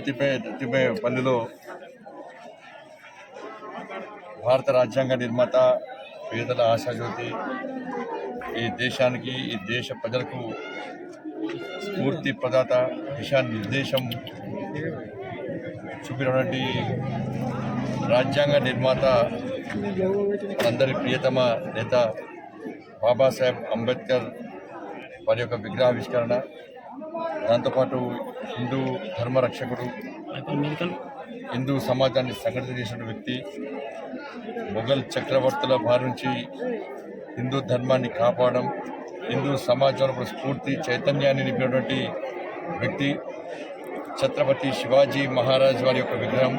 తిప్పే తిప్పే పల్లెలో భారత రాజ్యాంగ నిర్మాత పేదల ఆశాజ్యోతి ఈ దేశానికి ఈ దేశ ప్రజలకు స్ఫూర్తి ప్రదాత దిశానిర్దేశం చూపినటువంటి రాజ్యాంగ నిర్మాత అందరి ప్రియతమ నేత బాబాసాహెబ్ అంబేద్కర్ వారి యొక్క విగ్రహావిష్కరణ. దాంతోపాటు హిందూ ధర్మ రక్షకుడు హిందూ సమాజాన్ని సంఘటిత చేసిన వ్యక్తి మొఘల్ చక్రవర్తుల బారి నుంచి హిందూ ధర్మాన్ని కాపాడడం హిందూ సమాజంలో స్ఫూర్తి చైతన్యాన్ని నింపినటువంటి వ్యక్తి ఛత్రపతి శివాజీ మహారాజ్ వారి యొక్క విగ్రహం.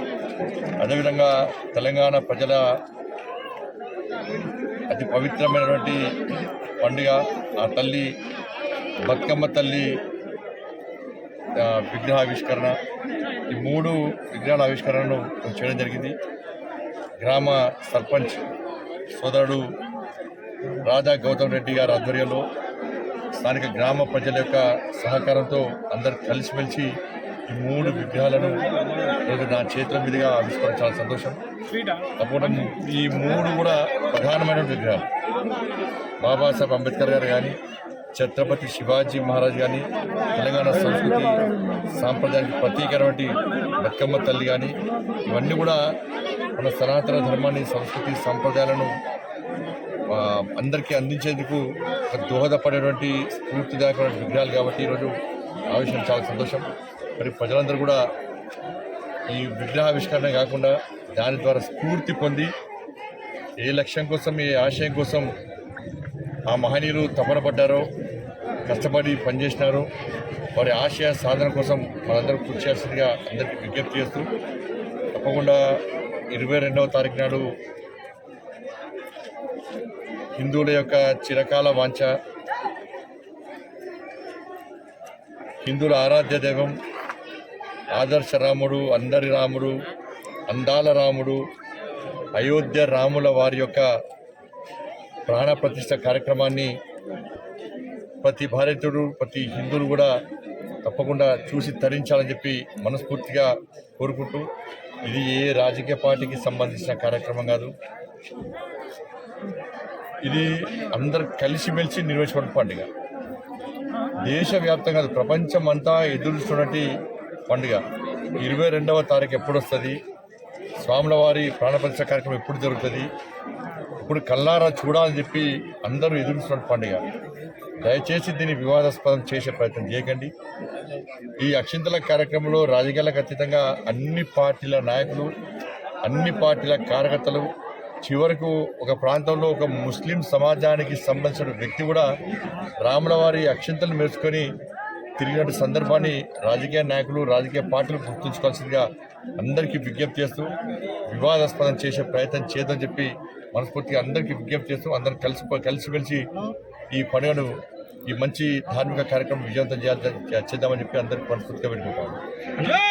అదేవిధంగా తెలంగాణ ప్రజల అతి పవిత్రమైనటువంటి పండుగ ఆ తల్లి బతుకమ్మ తల్లి ఆ, విగ్రహావిష్కరణ ఈ మూడు విగ్రహాల ఆవిష్కరణను చేయడం జరిగింది. గ్రామ సర్పంచ్ సోదరుడు రాజా గౌతమ్ రెడ్డి గారి ఆధ్వర్యంలో స్థానిక గ్రామ ప్రజల యొక్క సహకారంతో అందరు కలిసిమెలిసి ఈ మూడు విగ్రహాలను ఈరోజు నా చేతుల మీదుగా ఆవిష్కరణ చాలా సంతోషం. తప్పకుండా ఈ మూడు కూడా ప్రధానమైన విగ్రహాలు బాబాసాహెబ్ అంబేద్కర్ గారు కానీ ఛత్రపతి శివాజీ మహారాజ్ కానీ తెలంగాణ సంస్కృతి సాంప్రదాయానికి ప్రత్యేకమైనటువంటి బతుకమ్మ తల్లి కానీ ఇవన్నీ కూడా మన సనాతన ధర్మాన్ని సంస్కృతి సాంప్రదాయాలను అందరికీ అందించేందుకు దోహదపడేటువంటి స్ఫూర్తిదాయకమైన విగ్రహాలు కాబట్టి ఈరోజు ఆవిష్కరణ చాలా సంతోషం. మరి ప్రజలందరూ కూడా ఈ విగ్రహావిష్కరణ కాకుండా దాని ద్వారా స్ఫూర్తి పొంది ఏ లక్ష్యం కోసం ఏ ఆశయం కోసం ఆ మహనీయులు తపన పడ్డారు కష్టపడి పనిచేసినారో వారి ఆశయ సాధన కోసం మనందరం కృషి చేస్తుందిగా అందరికీ విజ్ఞప్తి చేస్తూ తప్పకుండా ఇరవై రెండవ తారీఖు నాడు హిందువుల యొక్క చిరకాల వాంఛ హిందువుల ఆరాధ్య దైవం ఆదర్శ రాముడు అందరి రాముడు అందాల రాముడు అయోధ్య రాముల వారి యొక్క ప్రాణప్రతిష్ట కార్యక్రమాన్ని ప్రతి భారతీయుడు ప్రతి హిందువులు కూడా తప్పకుండా చూసి తరించాలని చెప్పి మనస్ఫూర్తిగా కోరుకుంటూ ఇది ఏ రాజకీయ పార్టీకి సంబంధించిన కార్యక్రమం కాదు. ఇది అందరు కలిసిమెలిసి నిర్వహించుకున్న పండుగ. దేశవ్యాప్తంగా ప్రపంచం అంతా ఎదురుస్తున్నటువంటి పండుగ. ఇరవై రెండవ తారీఖు ఎప్పుడు వస్తుంది స్వాముల వారి ప్రాణప్రతిష్ఠ కార్యక్రమం ఎప్పుడు జరుగుతుంది? ఇప్పుడు కల్లారా చూడాలని చెప్పి అందరూ ఎదురుస్తున్న పండుగ. దయచేసి దీన్ని వివాదాస్పదం చేసే ప్రయత్నం చేయకండి. ఈ అక్షింతల కార్యక్రమంలో రాజకీయాలకు అతీతంగా అన్ని పార్టీల నాయకులు అన్ని పార్టీల కార్యకర్తలు చివరకు ఒక ప్రాంతంలో ఒక ముస్లిం సమాజానికి సంబంధించిన వ్యక్తి కూడా రాముల వారి అక్షింతలు మెరుచుకొని తిరిగినటువంటి సందర్భాన్ని రాజకీయ నాయకులు రాజకీయ పార్టీలు గుర్తుంచుకోవాల్సిందిగా అందరికీ విజ్ఞప్తి చేస్తూ వివాదాస్పదం చేసే ప్రయత్నం చేద్దని చెప్పి మనస్ఫూర్తిగా అందరికీ విజ్ఞప్తి చేస్తూ అందరం కలిసి కలిసిమెలిసి ఈ పండుగను ఈ మంచి ధార్మిక కార్యక్రమం విజయవంతం చేద్దామని చెప్పి అందరికీ మనస్ఫూర్తిగా పెట్టుకుంటాము